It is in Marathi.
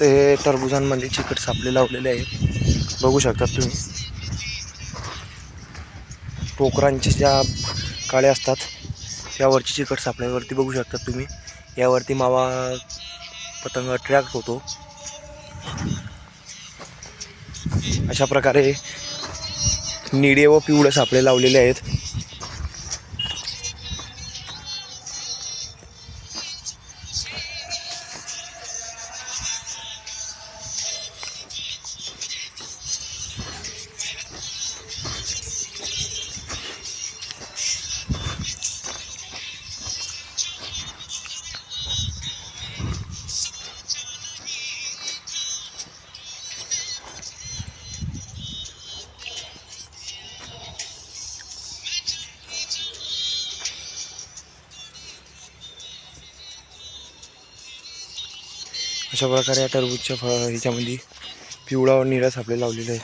ते टरबुजांमध्ये चिकट सापले लावलेले आहेत. बघू शकतात तुम्ही. टोकरांचे ज्या काळे असतात त्यावरची चिकट सापल्यावरती बघू शकतात तुम्ही. यावरती मावा पतंग ट्रॅक होतो. अशा प्रकारे निळे व पिवळे सापळे लावलेले आहेत. अशा प्रकारे या टरबूजच्या फ ह्याच्यामध्ये पिवळा व निळा सापळे लावलेला आहे